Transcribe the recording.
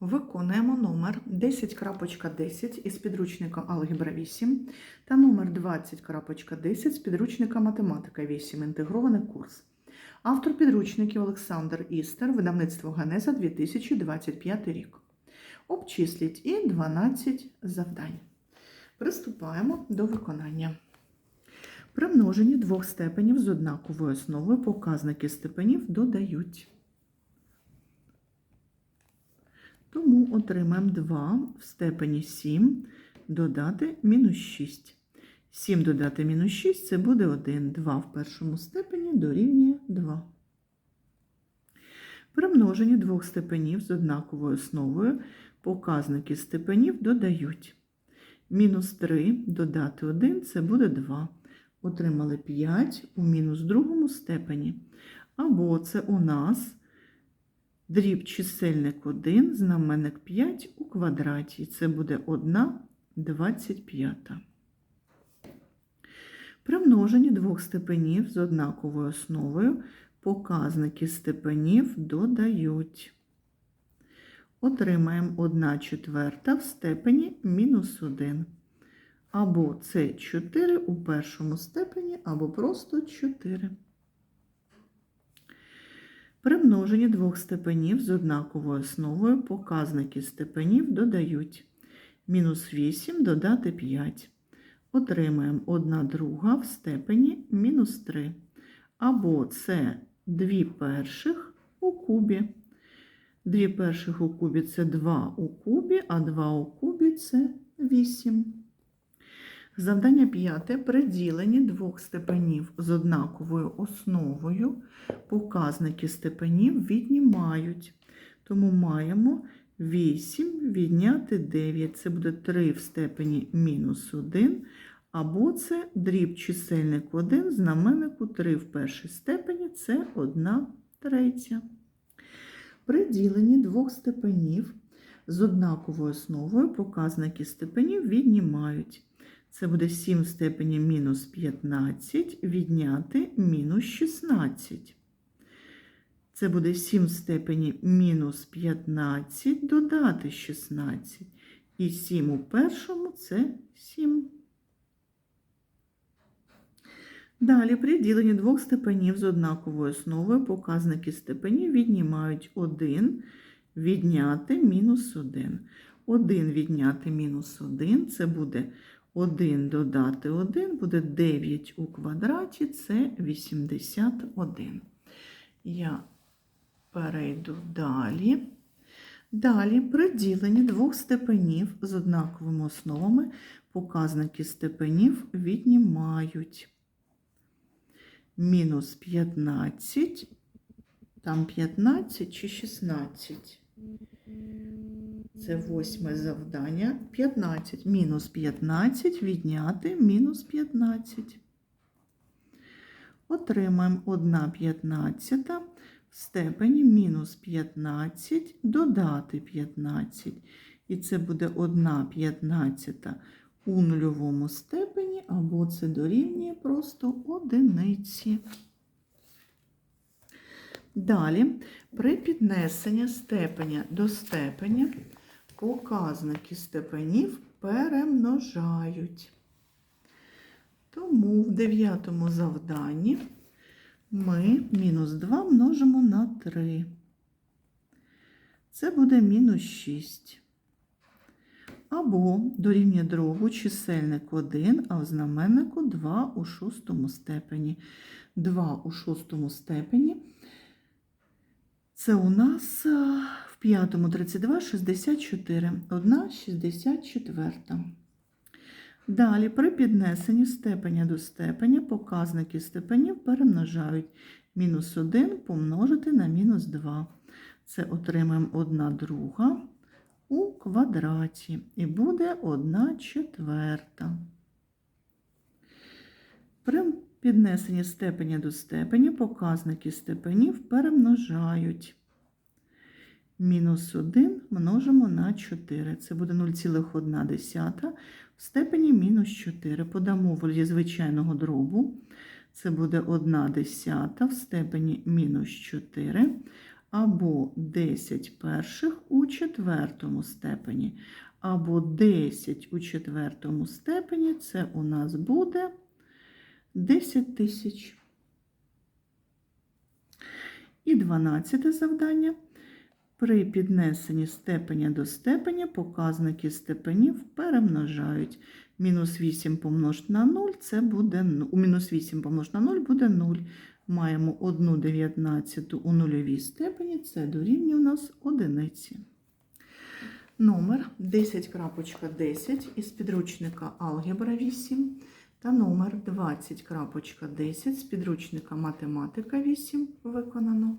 Виконуємо номер 10.10 із підручника Алгебра 8 та номер 20.10 з підручника Математика 8. Інтегрований курс. Автор підручників Олександр Істер, видавництво Генеза 2025 рік. Обчисліть і 12 завдань. Приступаємо до виконання. При множенні двох степенів з однаковою основою показники степенів додають. Тому отримаємо 2 в степені 7 додати мінус 6. 7 додати мінус 6 це буде 1. 2 в першому степені дорівнює 2. При множенні двох степенів з однаковою основою показники степенів додають. Мінус 3 додати 1 це буде 2. Отримали 5 у мінус другому степені. Або це у нас дріб чисельник 1, знаменник 5 у квадраті. Це буде 1 25. При множенні двох степенів з однаковою основою показники степенів додають. Отримаємо 1 четверта в степені мінус 1. Або це 4 у першому степені, або просто 4. При множенні двох степенів з однаковою основою показники степенів додають. Мінус 8 додати 5. Отримаємо 1 друга в степені мінус 3. Або це 2 перших у кубі. 2 перших у кубі це 2 у кубі, а 2 у кубі це 8. Завдання п'яте. При діленні двох степенів з однаковою основою показники степенів віднімають. Тому маємо 8 відняти 9. Це буде 3 в степені мінус 1. Або це дріб чисельник 1, знаменнику 3 в першій степені це 1 третя. При діленні двох степенів з однаковою основою показники степенів віднімають. Це буде 7 в степені мінус 15 відняти мінус 16. Це буде 7 в степені мінус 15 додати 16. І 7 у першому це 7. Далі при діленні двох степенів з однаковою основою показники степенів віднімають 1 відняти мінус 1. 1 відняти мінус 1 це буде 1 додати 1 буде 9 у квадраті, це 81. Я перейду далі. Далі, при діленні двох степенів з однаковими основами показники степенів віднімають. Мінус 15, там 15 чи 16. Це восьме завдання. 15. Мінус 15 відняти мінус 15. Отримаємо 1 15 в степені мінус 15 додати 15. І це буде 1 15 у нульовому степені, або це дорівнює просто одиниці. Далі, при піднесенні степеня до степеня показники степенів перемножають. Тому в дев'ятому завданні ми мінус 2 множимо на 3. Це буде мінус 6. Або дорівнює другу чисельник 1, а в знаменнику 2 у шостому степені. 2 у шостому степені. Це у нас в п'ятому 32, 64, 1 64. Далі, при піднесенні степеня до степеня показники степенів перемножають. Мінус 1 помножити на мінус 2. Це отримаємо 1 друга у квадраті. І буде 1 четверта. При піднесенні степеня до степеня показники степенів перемножають. Мінус 1 множимо на 4. Це буде 0,1 в степені мінус 4. Подамо в вигляді звичайного дробу. Це буде 1 десята в степені мінус 4. або 10 перших у четвертому степені, або 10 у четвертому степені це у нас буде 10 тисяч. І 12 завдання. При піднесенні степеня до степеня показники степенів перемножають. Мінус 8 помножити на 0, це буде у мінус 8 помножити на 0 буде 0. Маємо 1 дев'ятнадцяту у нульовій степені, це дорівнює у нас одиниці. Номер 10.10 із підручника Алгебра 8 та номер 20.10 з підручника Математика 8 виконано.